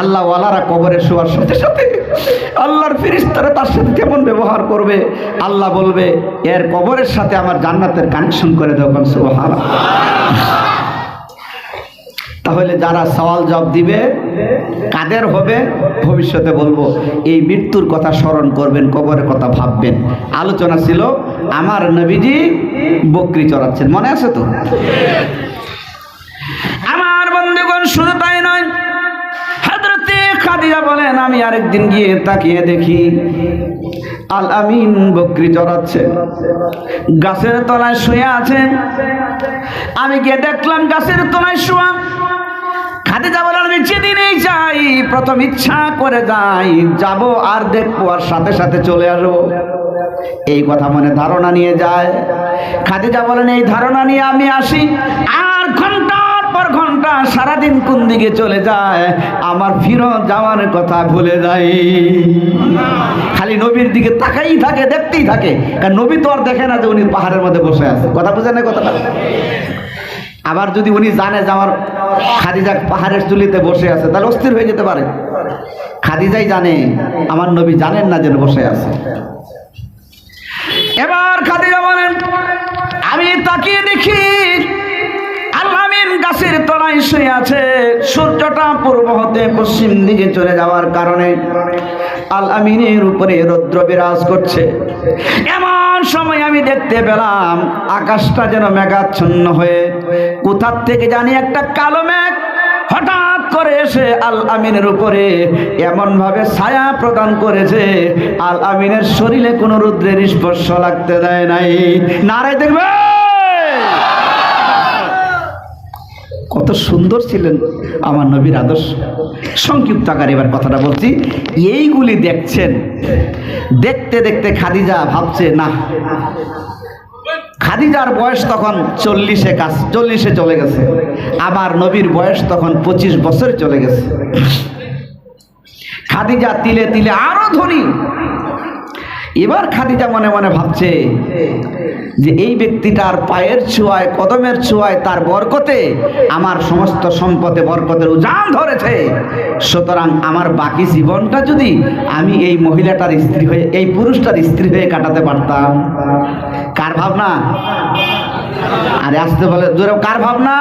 আল্লাহ ওয়ালারা কবরে শোয়ার সাথে সাথে আল্লাহর ফিরিস্তারা তার সাথে কেমন ব্যবহার করবে? আল্লাহ বলবে, এর কবরের সাথে আমার জান্নাতের কানেকশন করে দেওয়া সুবহান তাহলে যারা সওয়াল জবাব দিবে, কাদের হবে? ভবিষ্যতে বলব, এই মৃত্যুর কথা স্মরণ করবেন, কবরের কথা ভাববেন। আলোচনা ছিল, আমার নবীজি বকরি চড়াচ্ছেন। মনে আছে তো? খাদিজা বলেন, আমি আরেকদিন গিয়ে তাকিয়ে দেখি আল আমিন বকরি চড়াচ্ছে। গাছের তলায় শুয়ে আছেন আমি গিয়ে দেখলাম গাছের তলায় শোয়া। প্রথম ইচ্ছা করে যাই আর দেখব আর সাথে সাথে চলে এই কথা মনে ধারণা নিয়ে যায়। খাদিজা বলেন, এই ধারণা নিয়ে আমি আসি। আর ঘণ্টার পর ঘণ্টা সারাদিন কোন দিকে চলে যায়? আমার ফিরত যাওয়ার কথা ভুলে যাই। খালি নবীর দিকে তাকাই থাকে, দেখতেই থাকে। কারণ নবী তো আর দেখে না যে উনি পাহাড়ের মধ্যে বসে আছে। কথা বুঝে না কথাটা? আবার যদি উনি জানে যে আমার খাদিজা পাহাড়ের চুলিতে বসে আছে, তাহলে অস্থির হয়ে যেতে পারে। খাদিজাই জানে, আমার নবী জানেন না যেন বসে আছে। এবার খাদিজা বলেন, আমি তাকিয়ে দেখি আল্লামিন গাছের তলায় শুয়ে আছে। সূর্যটা পূর্ব হতে পশ্চিম দিকে চলে যাওয়ার কারণে আল আমিনের উপরে রৌদ্র বিরাজ করছে। এমন সময় আমি দেখতে পেলাম আকাশটা যেন মেঘাচ্ছন্ন হয়ে কোথার থেকে জানি একটা কালো মেঘ হঠাৎ করে এসে আল আমিনের উপরে এমন ভাবে ছায়া প্রদান করেছে, আল আমিনের শরীরে কোনো রুদ্রের স্পর্শ লাগতে দেয় নাই। নারায় দেখবে! কত সুন্দর ছিলেন আমার নবীর আদর্শ। সংক্ষিপ্ত আকারে এবার কথাটা বলছি। এইগুলি দেখছেন, দেখতে দেখতে খাদিজা ভাবছে, না, খাদিজার বয়স তখন চল্লিশে কাজ, চল্লিশে চলে গেছে। আমার নবীর বয়স তখন পঁচিশ বছরে চলে গেছে। খাদিজা তিলে তিলে আরও ধনী এবার খাদিজা মনে মনে ভাবছে যে এই ব্যক্তিটার পায়ের ছোঁয়ায়, কদমের ছোঁয়ায়, তার বরকতে আমার সমস্ত সম্পদে বরকতের উজান ধরেছে। সুতরাং আমার বাকি জীবনটা যদি আমি এই মহিলাটার স্ত্রী হয়ে, এই পুরুষটার স্ত্রী হয়ে কাটাতে পারতাম, কার ভাবনা? আরে আসতে বলে, দূরে, কার ভাবনা?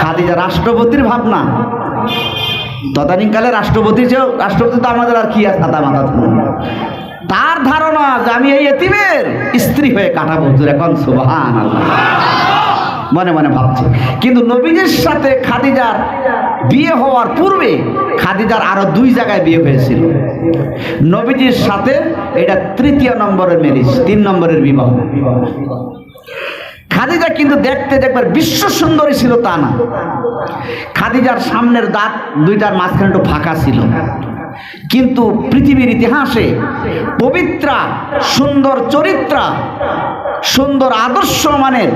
খাদিজা রাষ্ট্রপতির ভাবনা। তদানীকালে রাষ্ট্রপতি যে, রাষ্ট্রপতি তো আমাদের আর কি আছে সাদা মাথা তার ধারণা যে আমি এই এতিমের স্ত্রী হয়ে কাটাবো এখন সুবহান মনে মনে ভাবছে। কিন্তু নবীজির সাথে খাদিজার বিয়ে হওয়ার পূর্বে খাদিজার আরও দুই জায়গায় বিয়ে হয়েছিল। নবীজির সাথে এটা তৃতীয় নম্বরের ম্যারেজ তিন নম্বরের বিবাহ। খাদিজা কিন্তু দেখতে দেখবার বিশ্ব সুন্দরী ছিল তা না। খাদিজার সামনের দাঁত দুইটার মাঝখানে একটু ফাঁকা ছিল। কিন্তু পৃথিবীর ইতিহাসে পবিত্রা, সুন্দর চরিত্রা, সুন্দর আদর্শ মানের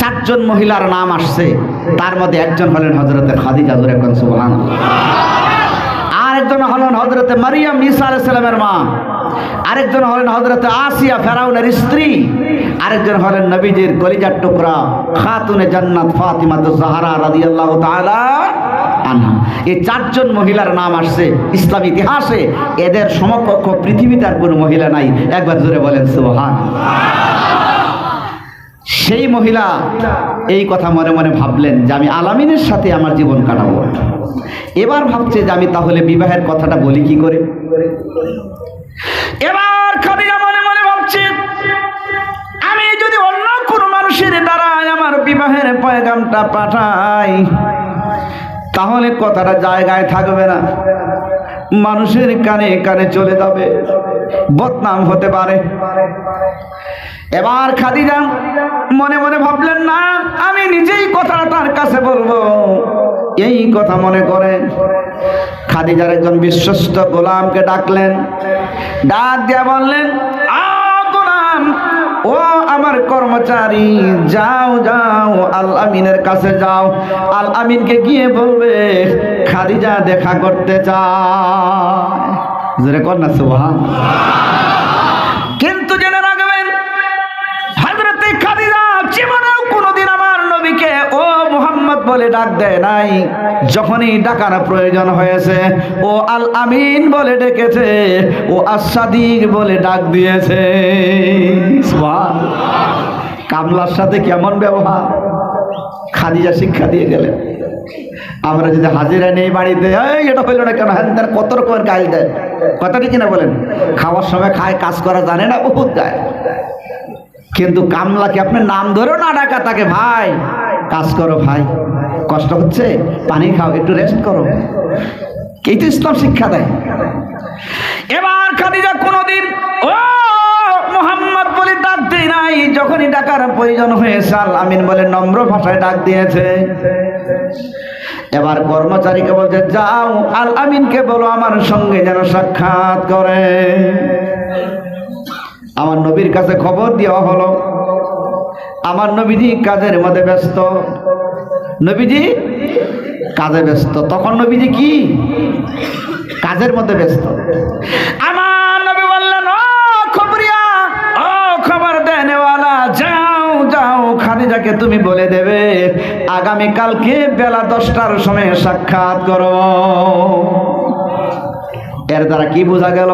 চারজন মহিলার নাম আসছে। তার মধ্যে একজন হলেন হজরতের খাদিজা, জোরে এখন সুবহান আরেকজন হলেন হজরতে মারিয়াম, ঈসা আলাইসালামের মা। আরেকজন হলেন হজরতে আসিয়া, ফেরাউনের স্ত্রী। আরেকজন হলেন নবীজির কলিজার টুকরা, খাতুনে জান্নাত ফাতিমা তো জাহারা তাআলা আনহা এই চারজন মহিলার নাম আসছে ইসলাম ইতিহাসে। এদের সমকক্ষ পৃথিবীতে আর কোনো মহিলা নাই। একবার জোরে বলেন, সুবহান। সেই মহিলা এই কথা মনে মনে ভাবলেন যে আমি আলামিনের সাথে আমার জীবন কাটাবো। এবার ভাবছে যে আমি তাহলে বিবাহের কথাটা বলি কি করে? এবার খাদিজা মনে মনে ভাবছে, আমি যদি অন্য কোনো মানুষের দ্বারাই আমার বিবাহের পয়গামটা পাঠাই তাহলে কথাটা জায়গায় থাকবে না। মানুষের কানে কানে চলে যাবে। বদনাম হতে পারে। এবার খাদিজা মনে মনে ভাবলেন, না, আমি নিজেই কথাটা তার কাছে বলব। এই কথা মনে করেন খাদিজার একজন বিশ্বস্ত গোলামকে ডাকলেন। ডাক দিয়া বললেন, আ ও আমার কর্মচারী, যাও যাও, আল আমিনের কাছে যাও। আল আমিনকে গিয়ে বলবে, খাদিজা দেখা করতে চা জোরে কর না, সুবহান। বলে ডাক দেয় নাই। যখনই ডাকার প্রয়োজন হয়েছে, ও আল আমিন বলে ডেকেছে, ও আসাদিক বলে ডাক দিয়েছে। কামলার সাথে কেমন ব্যবহার? খাদিজা শিক্ষা দিয়ে গেলেন। আমরা যদি হাজিরা নেই বাড়িতে এটা হইল না কেন? হ্যাঁ তার কত রকমের গাইল দেয়। কথাটি কিনা বলেন? খাওয়ার সময় খায়, কাজ করা জানে না, বহুত গায় কিন্তু কামলাকে আপনি নাম ধরেও না ডাকা, তাকে ভাই, কাজ করো ভাই। কষ্ট হচ্ছে, পানি খাও, একটু রেস্ট করো। এই তো ইসলাম শিক্ষা দেয়। এবার খাদিজা কোনোদিন, ও মোহাম্মদ বলে ডাক দেয় নাই। যখনই ডাকার প্রয়োজন হয়েছে আল আমিন বলে নম্র ভাষায় ডাক দিয়েছে। এবার কর্মচারীকে বলছে, যাও, আল আমিনকে বলো, আমার সঙ্গে যেন সাক্ষাৎ করে। আমার নবীর কাছে খবর দেওয়া হলো। আমার নবীজি কাজের মধ্যে ব্যস্ত। নবীজি কাজে ব্যস্ত। তখন নবীজি কি? কাজের মধ্যে ব্যস্ত। আমার নবী বললেন, ও খবরিয়া, ও খবর দেনেওয়ালা, যাও যাও, খাদিজাকে তুমি বলে দেবে আগামী কালকে বেলা দশটার সময় সাক্ষাৎ করো। এর দ্বারা কি বোঝা গেল?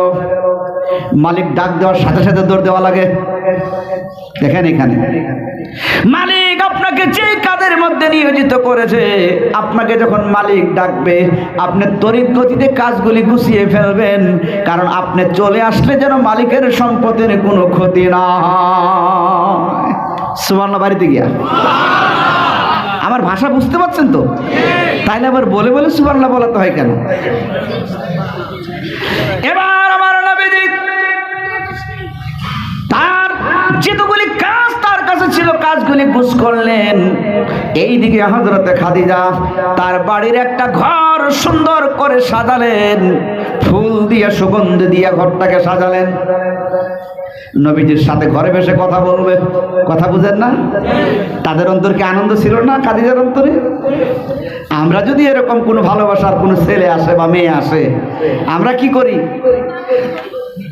মালিক ডাক দেওয়ার সাথে সাথে দৌড় দেওয়া লাগে। দেখেন এখানে। মালিক আপনাকে যে কাজের মধ্যে নিয়োজিত করেছে, আপনাকে যখন মালিক ডাকবে, আপনি তড়িৎ গতিতে কাজগুলি গুছিয়ে ফেলবেন, কারণ আপনি চলে আসলে যেন মালিকের সম্পদের কোনো ক্ষতি না সুবর্ণ বাড়িতে গিয়া। আমার ভাষা বুঝতে পারছেন তো? তাইলে আবার বলে বলে সুবর্ণ বলাতে হয় কেন? এবার আমার নবীজি তার যেতগুলি কাজ কাছে ছিল, কাজগুলি গুছ করলেন। এইদিকে হজরতে খাদিজা তার বাড়ির একটা ঘর সুন্দর করে সাজালেন। ফুল দিয়ে, সুগন্ধ দিয়ে ঘরটাকে সাজালেন। নবীজির সাথে ঘরে বসে কথা বলবে কথা বুঝেন না? তাদের অন্তর কি আনন্দ ছিল না খাদিজার অন্তরে? আমরা যদি এরকম কোনো ভালোবাসার কোনো ছেলে আসে বা মেয়ে আসে, আমরা কি করি?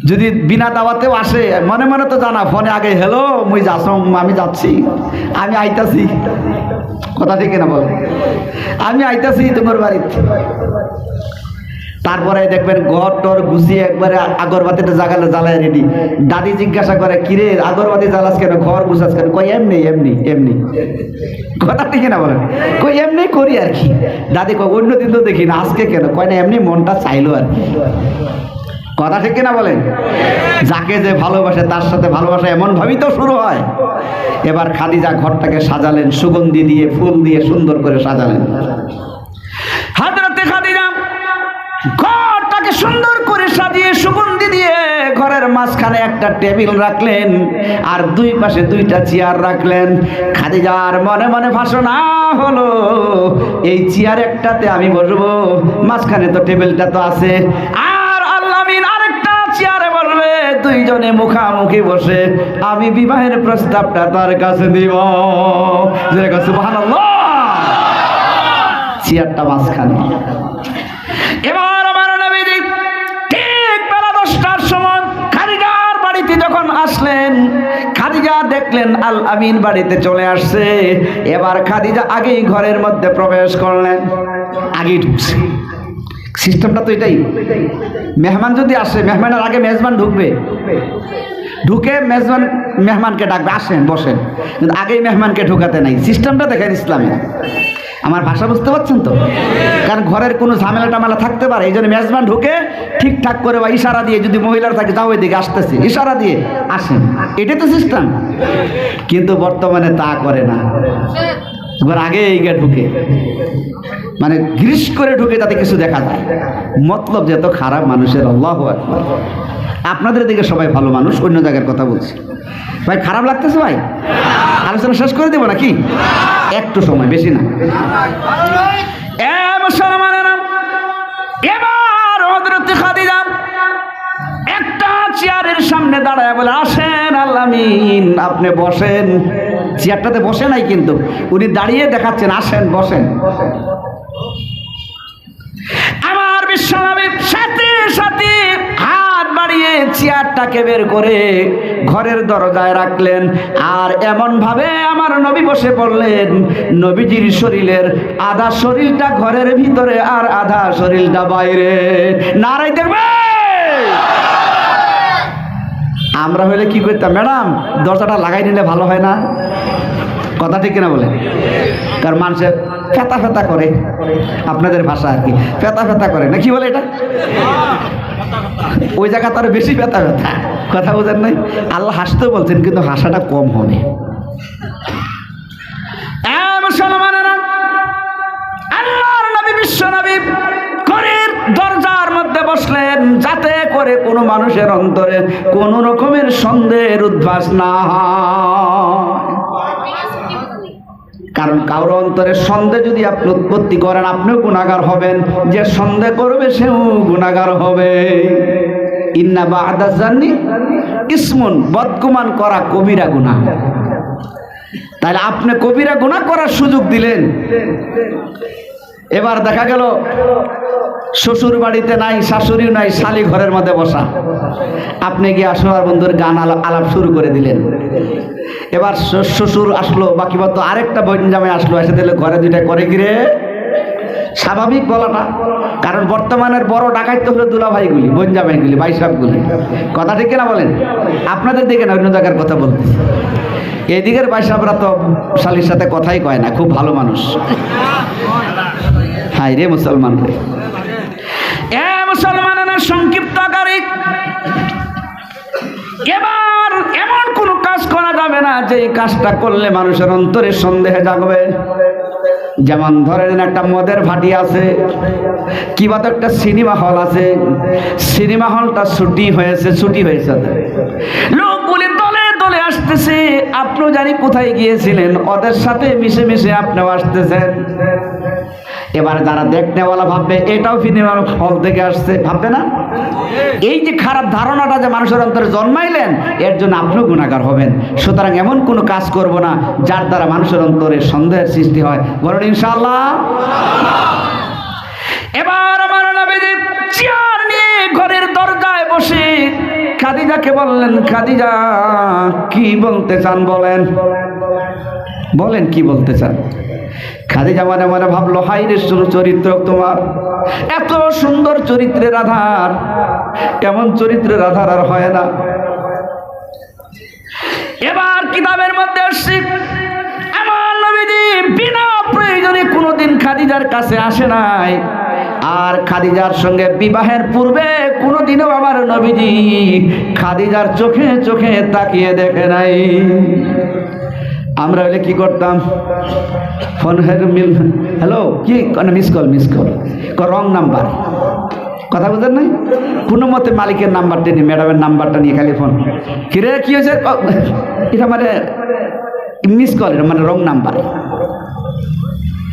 যদি বিনা দাওয়াতেও আসে, মনে মনে তো জানা, ফোনে আগে হ্যালো মুই যাস আমি যাচ্ছি, আমি আইতাছি। কথা ঠিক না বল আমি আইতাছি তোমার বাড়িতে। তারপরে দেখবেন ঘর টর গুছিয়ে একবারে আগরবাতিটা জাগালে জ্বালায় রেডি দাদি জিজ্ঞাসা করে, কিরে, আগরবাতি জ্বালাস কেন? ঘর গুছাস কেন? কই এমনি এমনি এমনি। কথা ঠিক না বলেন? কই এমনি করি আর কি। দাদি কয় অন্য দিন তো দেখি না আজকে কেন? কয়, না, এমনি মনটা চাইলো আর কি। কথা ঠিক না বলেন? যাকে যে ভালোবাসে, তার সাথে ভালোবাসা এমন ভাবেই তো শুরু হয়। এবার খাদিজা ঘরটাকে সাজালেন, সুগন্ধি দিয়ে, ফুল দিয়ে সুন্দর করে সাজালেন। হাজরাতে খাদিজা ঘরটাকে সুন্দর করে সাজিয়ে, সুগন্ধি দিয়ে ঘরের মাঝখানে একটা টেবিল রাখলেন আর দুই পাশে দুইটা চেয়ার রাখলেন। খাদিজার মনে মনে ভাষণা হলো, এই চেয়ার একটাতে আমি বসবো, মাঝখানে তো টেবিলটা তো আছে। আর বলবে, দুইজনে মুখামুখি বসে আমি বিবাহের প্রস্তাবটা তার কাছে দিব। চেয়ারটা মাঝখানে। এবার ঠিক সময় বাড়িতে যখন আসলেন দেখলেন আল আমিন বাড়িতে চলে আসছে। এবার খাদিজা আগেই ঘরের মধ্যে প্রবেশ করলেন। আগেই ঢুকছে। সিস্টেমটা তো এটাই। মেহমান যদি আসে, মেহমানের আগে মেজবান ঢুকবে। ঢুকে মেজবান মেহমানকে ডাকবে, আসেন, বসেন। কিন্তু আগেই মেহমানকে ঢুকাতে নাই। সিস্টেমটা দেখেন ইসলামে। আমার ভাষা বুঝতে পারছেন তো? কারণ ঘরের কোনো ঝামেলা টামেলা থাকতে পারে এই জন্য মেজবান ঢুকে ঠিকঠাক করে বা ইশারা দিয়ে যদি মহিলার থাকে, যাও এদিকে আসতেছে। ইশারা দিয়ে আসেন। এটাই তো সিস্টেম। কিন্তু বর্তমানে তা করে না। এবার আগে এই গেট ঢুকে। মানে গ্রিস করে ঢুকে তাতে কিছু দেখা যায়। মতলব যে এত খারাপ মানুষের আল্লাহ। আপনাদের দিকে সবাই ভালো মানুষ অন্য জায়গার কথা বলছি। ভাই খারাপ লাগতেছে ভাই? আলোচনা শেষ করে দেবো নাকি? একটু সময় বেশি না। মুসলমানেরা, চেয়ারের সামনে দাঁড়ায় বলে, আসেন আল্লামিন আপনি বসেন। চেয়ারটাতে বসে নাই কিন্তু। উনি দাঁড়িয়ে দেখাচ্ছেন, আসেন, বসেন। আমার বিশ্বনবী সাথে সাথে হাত বাড়িয়ে চেয়ারটাকে বের করে ঘরের দরজায় রাখলেন। আর এমন ভাবে আমার নবী বসে পড়লেন। নবীজির শরীরের আধা শরীরটা ঘরের ভিতরে আর আধা শরীরটা বাইরে। নারাই দেখবে আমরা হলে কি করতাম? ম্যাডাম, দরজাটা লাগাই নিলে ভালো হয় না। কথা ঠিক কিনা বলে কারণ মানুষের ফেতা ফেতা করে। আপনাদের ভাষা আর কি। ফেতা ফেতা করে। না কি বলে এটা? ওই জায়গা তার বেশি ব্যথা ব্যথা কথা বোঝেন নাই? আল্লাহ হাসতেও বলছেন, কিন্তু হাসাটা কম হবে বিশ্ব নবী বসলেন যাতে করে কোনো মানুষের অন্তরে কোনো রকমের সন্দেহের উদ্ভাস না কারণ কারোর অন্তরে সন্দেহ যদি আপনি উৎপত্তি করেন, আপনিও গুণাগার হবেন। যে সন্দেহ করবে, সেও গুণাগার হবে। ইন্না বা আদাস জাননি ইসমুন বদকুমান করা কবিরা গুণা। তাহলে আপনি কবিরা গুণা করার সুযোগ দিলেন। এবার দেখা গেল শ্বশুর বাড়িতে নাই, শাশুড়িও নাই, শালি ঘরের মধ্যে বসা। আপনি গিয়ে আসোয়ার বন্ধুর গান আলাপ আলাপ শুরু করে দিলেন? এবার শ্বশুর আসলো, বাকি মতো আরেকটা বঞ্জামে আসলো, এসে দিলে ঘরে দুইটা করে গিরে স্বাভাবিক বলাটা। কারণ বর্তমানের বড় ডাকাইতে হলো দুলাভাইগুলি বঞ্জামাইগুলি বাইসাবগুলি কথা ঠিক কিনা বলেন? আপনাদের দিকে না, অন্য জায়গার কথা বলতেছি এদিকের বাইসাবরা তো শালির সাথে কথাই কয় না, খুব ভালো মানুষ। হাই রে মুসলমান। মুসলমানের সংক্ষিপ্ত আকারে। এবার এমন কোন কাজ করা যাবে না যে কাজটা করলে মানুষের অন্তরে সন্দেহে জাগবে। যেমন ধরেন একটা মদের ভাটি আছে কিবা তো একটা সিনেমা হল আছে, সিনেমা হলটা ছুটি হয়েছে ছুটি হয়েছে লোকগুলি দলে দলে আসতেছে, আপনিও জানি কোথায় গিয়েছিলেন, ওদের সাথে মিশে মিশে আপনিও আসতেছেন। এবার যারা দেখনেওয়ালা ভাববে, এটাও সিনেমা হল থেকে আসছে, ভাববে না? এই যে খারাপ ধারণাটা যে মানুষের অন্তরে জন্মাইলেন, এর জন্য আপনিও গুণাগার হবেন। সুতরাং এমন কোনো কাজ করব না, যার দ্বারা মানুষের অন্তরে সন্দেহের সৃষ্টি হয়। বলুন, ইনশাআল্লাহ। এবার আমার চেয়ার নিয়ে ঘরের দরজায় বসে খাদিজাকে বললেন, খাদিজা, কি বলতে চান বলেন? বলেন কি বলতে চান? খাদিজা মনে মনে ভাবলো হাই শুরু চরিত্র তোমার। এত সুন্দর চরিত্রের আধার কেমন চরিত্রের আধার আর হয় না। এবার কিতাবের মধ্যে বিনা প্রয়োজনে খাদিজার কাছে আসে নাই। আর খাদিজার সঙ্গে বিবাহের পূর্বে খাদিজার চোখে চোখে তাকিয়ে দেখে নাই। আমরা হলে কি করতাম? ফোন মিল হ্যালো কি? Miss call miss call wrong number কথা বুঝেন নাই? কোনো মতে মালিকের নাম্বারটা নিয়ে ম্যাডামের নাম্বারটা নিয়ে খালি ফোন। কিরে, কি হয়েছে? এটা মানে মিস কল এটা মানে রং নাম্বার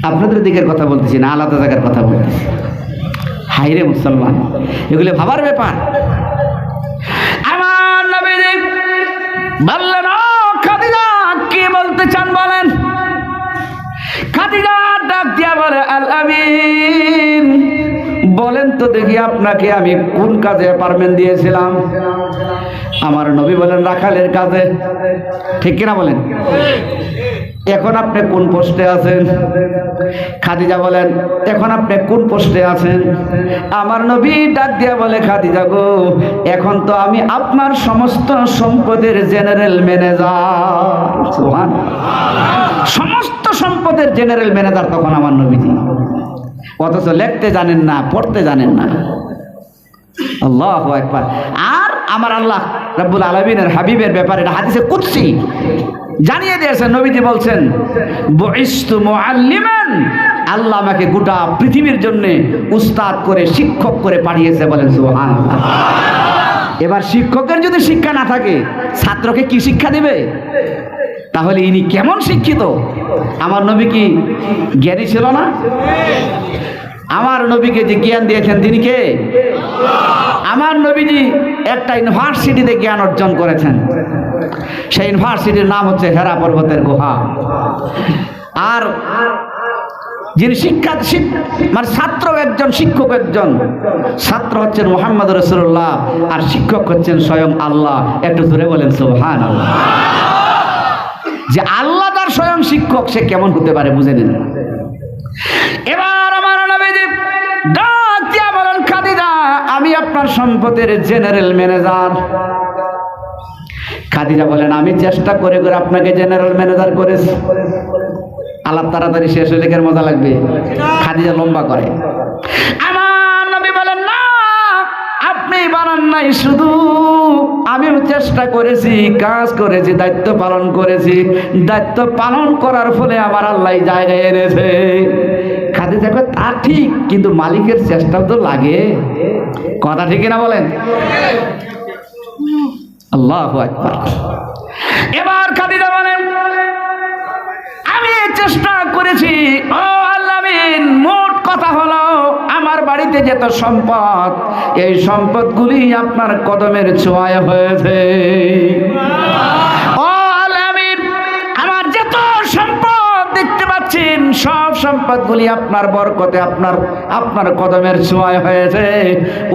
আপনাদের দিকের কথা বলতেছি না, আলাদা জায়গার কথা বলতেছি। হাইরে মুসলমান, এগুলো ভাবার ব্যাপার। আমার নবীজি কি বলতে চান বলেন? খাদিজা ডাক দিয়া বলে, আল আমিন। বলেন তো দেখি আপনাকে আমি কোন কাজে অ্যাপার্টমেন্ট দিয়েছিলাম? আমার নবী বলেন, রাখালের কাজে। ঠিক কিনা বলেন? এখন আপনি কোন পোস্টে আছেন? খাদিজা বলেন, এখন আপনি কোন পোস্টে আছেন? আমার নবী ডাক দিয়া বলে, খাদিজা গো, এখন তো আমি আপনার সমস্ত সম্পদের জেনারেল ম্যানেজার। সমস্ত সম্পদের জেনারেল ম্যানেজার তখন আমার নবীজি। অথচ লিখতে জানেন না, পড়তে জানেন না। আল্লাহ একবার আর আমার আল্লাহ রব্বুল আলমিনের হাবিবের ব্যাপারে, হাদিসে কুৎসি জানিয়ে দিয়েছেন, নবীজি বলছেন আল্লাহ আমাকে গোটা পৃথিবীর জন্য উস্তাদ করে, শিক্ষক করে পাঠিয়েছে বলেন, সুবহানাল্লাহ। এবার শিক্ষকের যদি শিক্ষা না থাকে, ছাত্রকে কি শিক্ষা দেবে? তাহলে ইনি কেমন শিক্ষিত? আমার নবী কি জ্ঞানী ছিল না? আমার নবীকে যে জ্ঞান দিয়েছেন, তিনি কে? আমার নবীজি একটা ইউনিভার্সিটিতে জ্ঞান অর্জন করেছেন। সেই ইউনিভার্সিটির নাম হচ্ছে হেরা পর্বতের গুহা। আর যিনি শিক্ষা মানে ছাত্র একজন, শিক্ষক একজন, ছাত্র হচ্ছেন মোহাম্মদ রসুল্লাহ আর শিক্ষক হচ্ছেন স্বয়ং আল্লাহ। একটু ধরে বলেন সোহান আল্লাহ যে আল্লাহ তার স্বয়ং শিক্ষক, সে কেমন হতে পারে, বুঝে নিন। এবার আমি আপনার সম্পদের জেনারেল ম্যানেজার। বলেন, আমি চেষ্টা করে করে আপনাকে জেনারেল ম্যানেজার করেছি। আলাপ তাড়াতাড়ি শেষ কেন মজা লাগবে। খাদিজা লম্বা করে, আমার না, আপনি শুধু আমিও চেষ্টা করেছি, কাজ করেছি, দায়িত্ব পালন করেছি। দায়িত্ব পালন করার ফলে আমার আল্লাহ জায়গায় এনেছে। খাদিজা কয় তা ঠিক, কিন্তু মালিকের চেষ্টাও তো লাগে। কথা ঠিক না বলেন? আল্লাহ এবার খাদিজা বলেন আমি চেষ্টা করেছি, ও আল্লামিন মোট কথা হলো আমার বাড়িতে যত সম্পদ, এই সম্পদগুলি আপনার কদমের ছোঁয়ায় হয়েছে। পাচ্ছেন সব সম্পদগুলি আপনার বরকতে, আপনার আপনার কদমের ছোঁয়ায় হয়েছে।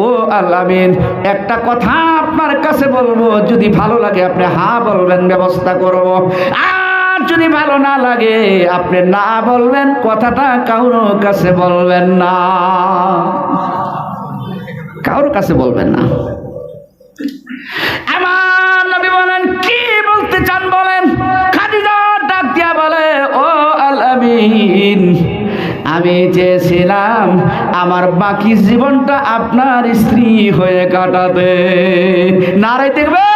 ও আল্লামিন, একটা কথা আপনার কাছে বলব, যদি ভালো লাগে আপনি হা বলবেন, ব্যবস্থা করব। আর যদি ভালো না লাগে, আপনি না বলবেন, কথাটা কারও কাছে বলবেন না। কারোর কাছে বলবেন না। আমার নবী বলেন, কি বলতে চান বলেন? খাদিজা ডাক দিয়া বলে আমিন আমি চেয়েছিলাম আমার বাকি জীবনটা আপনার স্ত্রী হয়ে কাটাতে। নারাই দেখবে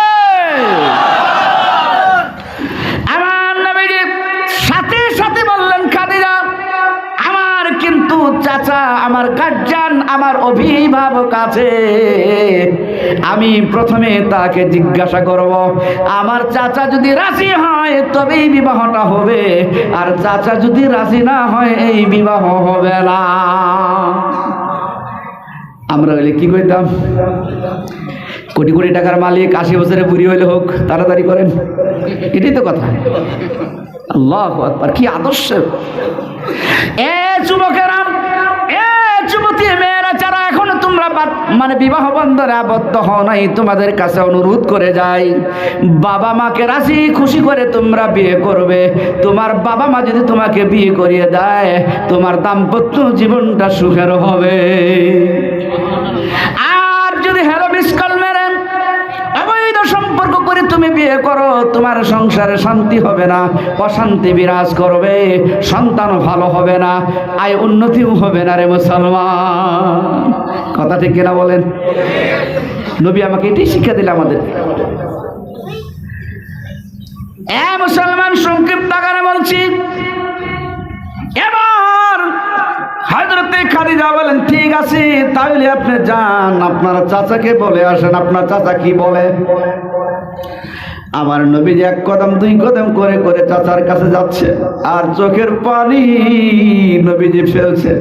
আমার নবীজি সাথে সাথে বললেন খাদিজা আমার কিন্তু চাচা, আমার গার্জান আমার অভিভাবক আছে। আমি প্রথমে তাকে জিজ্ঞাসা করব, আমার চাচা যদি রাজি হয়, তবেই বিবাহটা হবে। আর চাচা যদি রাজি না হয়, এই বিবাহ হবে না। আমরা হইলে কি করতাম কোটি কোটি টাকার মালিক, আশি বছরে বুড়ি হইলে হোক, তাড়াতাড়ি করেন। এটাই তো কথা। আল্লাহ আকবার, কি আদর্শ। এ যুবকেরা এ যুবতী মেয়েরা যারা এখনও তোমরা মানে বিবাহ বন্ধনে আবদ্ধ হও নাই, তোমাদের কাছে অনুরোধ করে যাই। বাবা মাকে রাজি, খুশি করে তোমরা বিয়ে করবে। তোমার বাবা মা যদি তোমাকে বিয়ে করিয়ে দেয়, তোমার দাম্পত্য জীবনটা সুখের হবে। আর যদি হ্যালো তুমি বিয়ে করো, তোমার সংসারে শান্তি হবে না, অশান্তি বিরাজ করবে সন্তান ভালো হবে না, আয় উন্নতিও হবে না রে মুসলমান। কথা ঠিক কিনা বলেন? নবী আমাকে এটাই শিক্ষা দিলে আমাদের। মুসলমান, সংক্ষিপ্ত আকারে বলছি, এবার হজরতে খাদিজা বলেন, ঠিক আছে তাহলে আপনি যান। আপনার চাচাকে বলে আসেন, আপনার চাচা কি বলে? আমার নবীজি এক কদম, দুই কদম করে করে চাচার কাছে যাচ্ছে, আর চোখের পানি নবীজি ফেলছে।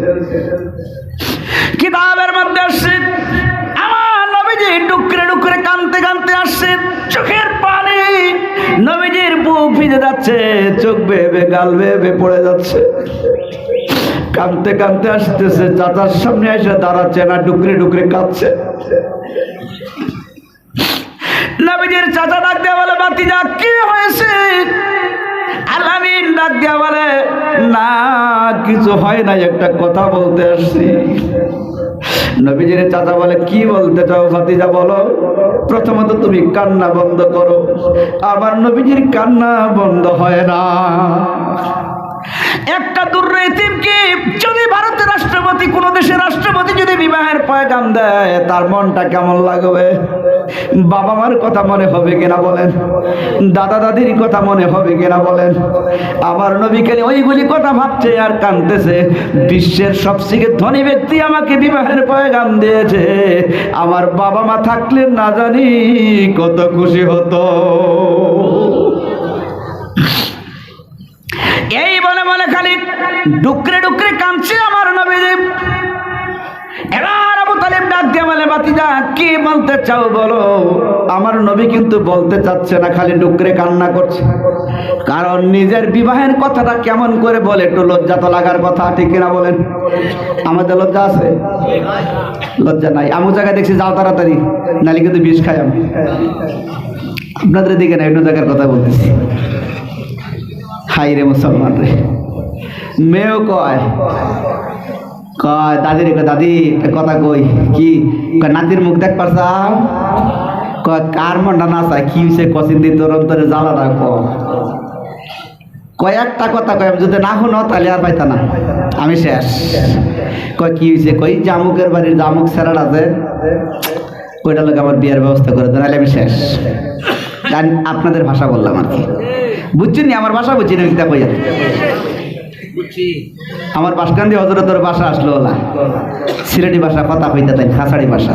কিতাবের মধ্যে আসছে, আমার নবীজি ডুকরে ডুকরে কানতে কানতে আসছে, চোখের পানি নবীজির বুক ভিজে যাচ্ছে, চোখ বেবে গাল বেবে পড়ে যাচ্ছে। কানতে কানতে আসতেছে, চাচার সামনে এসে দাঁড়াচ্ছে না, ডুকরে ডুকরে কাঁদছে। নবীজির চাচা ডাক দেওয়া বলে বাতিজা কি হয়েছে? আলামিন ডাক দেওয়া বলে, না, কিছু হয় না একটা কথা বলতে আসছি। নবীজির চাচা বলে, কি বলতে চাও ভাতিজা, বলো। প্রথমত তুমি কান্না বন্ধ করো। আবার নবীজির কান্না বন্ধ হয় না। একটা দুর্নীতিমকে যদি ভারতের রাষ্ট্রপতি, কোন দেশের রাষ্ট্রপতি যদি বিবাহের পয়গাম দেয়, তার মনটা কেমন লাগবে? বাবা মার কথা মনে হবে কিনা বলেন? দাদা দাদির কথা মনে হবে কিনা বলেন? আমার নবী ওইগুলি কথা ভাবছে আর কানতেছে। বিশ্বের সবথেকে ধনী ব্যক্তি আমাকে বিবাহের পয়গাম দিয়েছে। আমার বাবা মা থাকলে না জানি কত খুশি হতো। এই বলে বলে খালি ডুকরে ডুকরে কাঁদছে আমার নবীদেব এবার আবু তালেব ডাক দিয়ে বলে বাতিজা কি বলতে চাও বলো? আমার নবী কিন্তু বলতে চাচ্ছে না, খালি ডুকরে কান্না করছে। কারণ নিজের বিবাহের কথাটা কেমন করে বলে, একটু লজ্জা তো লাগার কথা, ঠিক কিনা বলেন? আমাদের লজ্জা আছে? লজ্জা নাই। আমু জায়গায় দেখছি, যাও তাড়াতাড়ি নালে কিন্তু বিষ খাই আমি। আপনাদের দিকে না, অন্য জায়গার কথা বলতেছি। হাই রে মুসলমান রে। মেয়েও কয় কয়, দাদি রে দাদি কথা কই, কি? নাতির মুখ দেখ পারছাম কয়, কার মনটা না চায়, কি হয়েছে কচিন দিন তোর অন্তরে জ্বালা রাখ কয়েকটা কথা কয়, যদি না শুনো, তাহলে আর পাইতা না। আমি শেষ। কয়, কি হয়েছে কই জামুকের বাড়ির জামুক স্যারাট আছে ওইটা লোক আমার বিয়ের ব্যবস্থা করে দেন আমি শেষ। আপনাদের ভাষা বললাম আর কি। বুঝছেন? নি আমার ভাষা বুঝছি না কিতা কই আর? আমার বাসকান্দি হজরতের ভাষা আসলো ওলা। সিলেটি ভাষা কথা হইতে তাই খাসাড়ি ভাষা।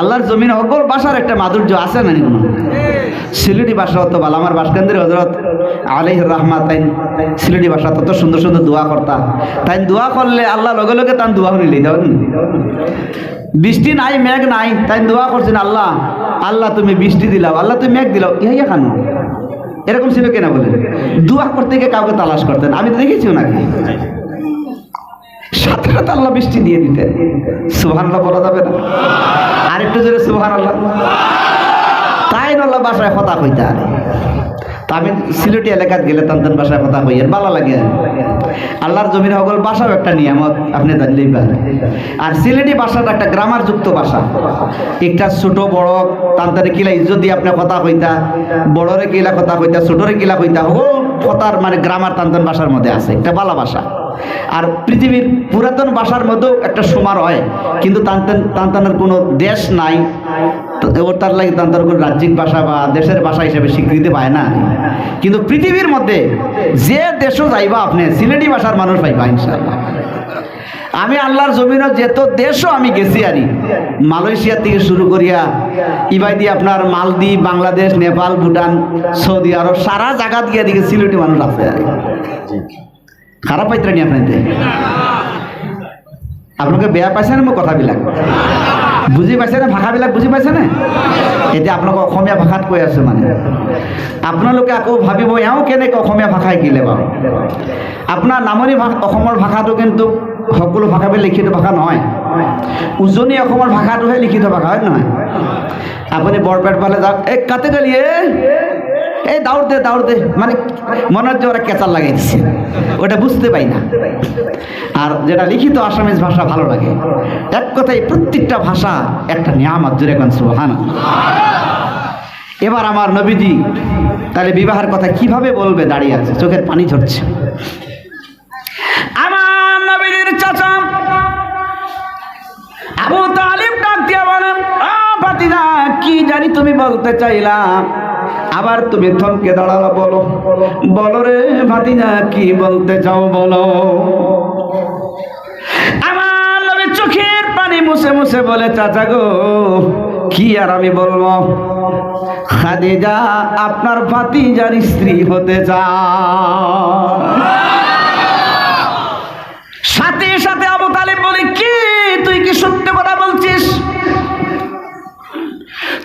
আল্লাহর জমিন সকল ভাষার একটা মাধুর্য আছে না কোনো? সিলেটি ভাষা অত ভালো। আমার বাসকান্দির হজরত আলহ রহমা তাই সিলেটি ভাষা তত সুন্দর সুন্দর দোয়া করতা। তাই দোয়া করলে আল্লাহ লগে লগে তান দোয়া শুনিলি দেবেন বৃষ্টি নাই মেঘ নাই তাই দোয়া করছেন আল্লাহ আল্লাহ তুমি বৃষ্টি দিলাও আল্লাহ তুমি মেঘ দিলাও। ইহাইয়া কেন এরকম ছিল কেনা বলে দোয়া করতে গিয়ে কাউকে তালাশ করতেন। আমি তো দেখেছি ওনাকে। সাথে সাথে আল্লাহ বৃষ্টি দিয়ে দিতেন। সুহান বলা যাবে না। আরেকটু জোরে সুহান আল্লাহ তাই আল্লাহ বাসায় হতা হইতে আর তা আমি সিলেটি এলাকাত গেলে তান্তান বাসায় কথা কই আর ভালো লাগে। আল্লাহর জমির সকল বাসাও একটা নিয়ামত, আপনি জানলেই পারেন। আর সিলেটি বাসাটা একটা গ্রামার যুক্ত বাসা। একটা ছোট, বড় তান্তারে কিলা ইজ্জত দিয়ে আপনি কথা কইতা, বড়রে কিলা কথা কইতা, ছোটরে কিলা কইতা ও কথার মানে গ্রামার তান্তান বাসার মধ্যে আছে, একটা বালা ভাষা আর পৃথিবীর পুরাতন ভাষার মধ্যেও একটা সমার হয়। কিন্তু তান্তান তান্তানের কোনো দেশ নাই। তার লাগে তান্তার কোনো রাজ্যিক ভাষা বা দেশের ভাষা হিসেবে স্বীকৃতি পায় না। কিন্তু পৃথিবীর মধ্যে যে দেশও যাইবা আপনি, সিলেটি ভাষার মানুষ পাইবা, ইনশাআল্লাহ। আমি আল্লাহর জমিনের যেত দেশও আমি গেছি আরি মালয়েশিয়া থেকে শুরু করিয়া ইবাই দিয়ে আপনার মালদ্বীপ, বাংলাদেশ, নেপাল, ভুটান, সৌদি আরব, সারা জায়গা দিয়ে দিকে সিলেটি মানুষ আছে আর খাৰাপ পাইতে নি আপনাদেৰ আপোনালোকে বেয়া পাইছে নে মোৰ কথাবিলাক? বুজি পাইছে নে ভাষাবিলাক বুজি পাইছে নে? এতিয়া আপোনালোকক অসমীয়া ভাষাত কৈ আছোঁ মানে। আপোনালোকে আকৌ ভাবিব এওঁ কেনেকৈ অসমীয়া ভাষা শিকিলে বাৰু? আপোনাৰ নামনি ভাষা অসমৰ ভাষাটো কিন্তু সকলো ভাষাবিলাক লিখিত ভাষা নহয়। উজনি অসমৰ ভাষাটোহে লিখিত ভাষা হয় নহয়? আপুনি বৰপেট পালে যাওক। এই কাতে গেলি এ এই দাউড় দে দাউড় দে। মানে মনে হচ্ছে ওরা কেচার লাগাই দিচ্ছে ওটা বুঝতে পাই না। আর যেটা লিখিত আসামিজ ভাষা ভালো লাগে। এক কথায় প্রত্যেকটা ভাষা একটা নিয়ামত জুড়ে কোন সুহান এবার আমার নবীজি তাহলে বিবাহের কথা কীভাবে বলবে দাঁড়িয়ে আছে? চোখের পানি ঝরছে। চাচা আবু "আ, কি জানি তুমি বলতে চাইলা? আবার তুমি থমকে দাঁড়াল, বলো। বলো রে ভাতিজা, কি বলতে চাও, বলো। আমার চোখের পানি মুছে মুছে বলে, চাচা গো, কি আর আমি বলব? খাদিজা, আপনার ভাতিজার স্ত্রী হতে চায়। সাথে সাথে আবু বলে, কি? তুই কি সত্য কথা বলছিস?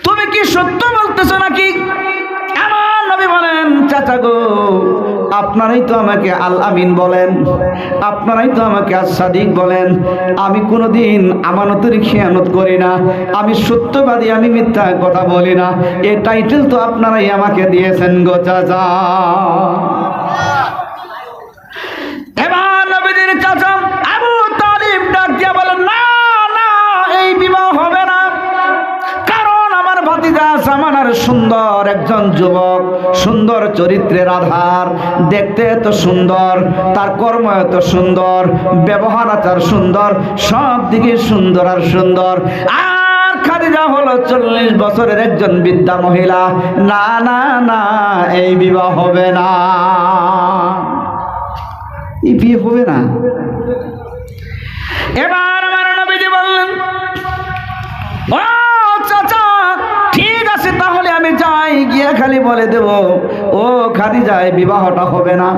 তুমি কি সত্য বলতেছো নাকি? বলেন, চাচা গো, আপনারাই তো আমাকে আল আমিন বলেন, আপনারাই তো আমাকে আসাদিক বলেন। আমি কোনোদিন আমানতের খেয়ানত করি না, আমি সত্যবাদী, আমি মিথ্যা কথা বলি না। এ টাইটেল তো আপনারাই আমাকে দিয়েছেন গো চাচা। ভাতিজা সামানার সুন্দর একজন যুবক, সুন্দর চরিত্রের আধার, দেখতে এত সুন্দর, তার কর্ম এত সুন্দর, ব্যবহার আচার সুন্দর, সব দিকে সুন্দর আর সুন্দর। আর খাদিজা হলো চল্লিশ বছরের একজন বিদ্যা মহিলা। না না না, এই বিবাহ হবে না। এই বিয়ে হবে না। এবার আমি যাই, গিয়ে খালি বলে দেব, ও খাদি যায় বিবাহটা হবে না।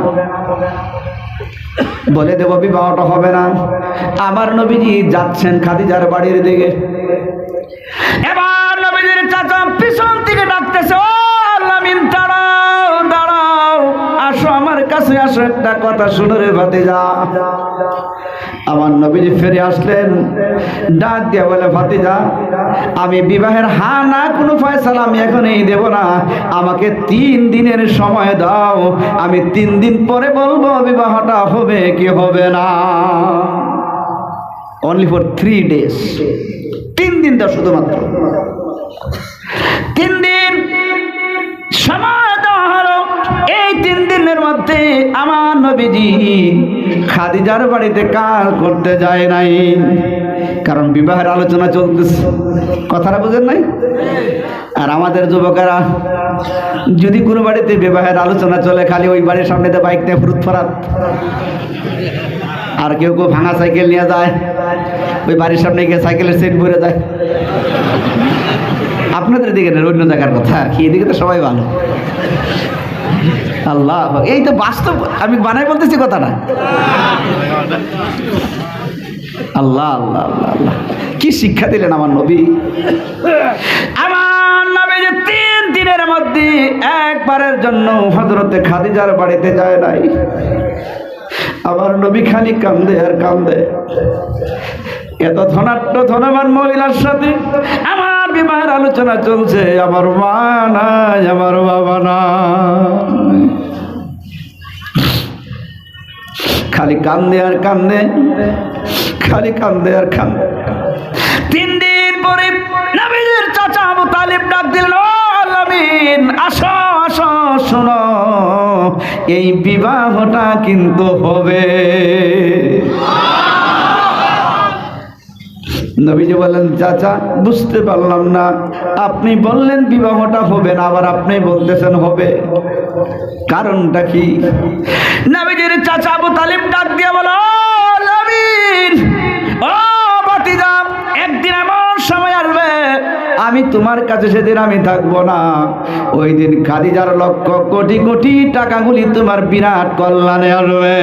বলে দেব, বিবাহটা হবে না। আমার নবীজি যাচ্ছেন খাদিজার বাড়ির দিকে। এবার নবীজির চাচা পিছন থেকে ডাকতেছে, ও আল্লামিন দাঁড়াও দাঁড়াও। আসো আমার কাছে, আসো একটা কথা শুনো রে ভাতিজা। আমার নবীজি ফিরে আসলেন। ডাক দিয়ে বলে, ভাতিজা, আমি বিবাহের হা না কোনো ফয়সালা আমি এখন এই দেব না। আমাকে তিন দিনের সময় দাও। আমি তিন দিন পরে বলব, বিবাহটা হবে কি হবে না। অনলি ফর থ্রি ডেজ তিন দিন দাও শুধুমাত্র। তিন দিন সময় এই তিন দিনের মধ্যে আমার নবীজি খাদিজার বাড়িতে কাজ করতে যায় নাই। কারণ বিবাহের আলোচনা চলতেছে। কথাটা বুঝেন নাই? আর আমাদের যুবকেরা, যদি কোনো বাড়িতে বিবাহের আলোচনা চলে, খালি ওই বাড়ির সামনেতে বাইক নিয়ে ফুরুত ফরাত। আর কেউ কেউ ভাঙা সাইকেল নিয়ে যায়, ওই বাড়ির সামনে গিয়ে সাইকেলের সিট ভরে যায়। আপনাদের দিকে অন্য জায়গার কথা। আর কি, এদিকে তো সবাই ভালো। আল্লাহ এই তো বাস্তব, আমি বানাই বলতেছি কথাটা। আল্লাহ আল্লাহ আল্লাহ আল্লাহ। কি শিক্ষা দিলেন আমার নবী? আমার নবী যে তিন দিনের মধ্যে একবারের জন্য হজরতে খাদিজার বাড়িতে যায় নাই। আমার নবী খালি কান্দে আর কান্দে। এত ধনাট্য ধনবান মহিলার সাথে আমার বিবাহের আলোচনা চলছে, আমার মা নাই, আমার বাবা নাই। খালি কান্দে আর কান্দে, খালি কান্দে আর কান্দে। তিন দিন পরে নবীর চাচা আবু তালিব ডাক দিল আলামিন, আসো আসো, শোনো, এই বিবাহটা কিন্তু হবে। নবীজি বললেন, চাচা, বুঝতে পারলাম না। আপনি বললেন বিবাহটা হবে না, আবার আপনি বলতেছেন হবে। কারণটা কি? নবীজির চাচা আবু তালিব ডাক দিয়ে বলো আমি তোমার কাছে সেদিন আমি থাকব না। ওই দিন খাদিজার লক্ষ কোটি কোটি টাকাগুলি তোমার বিরাট কল্যাণে আসবে।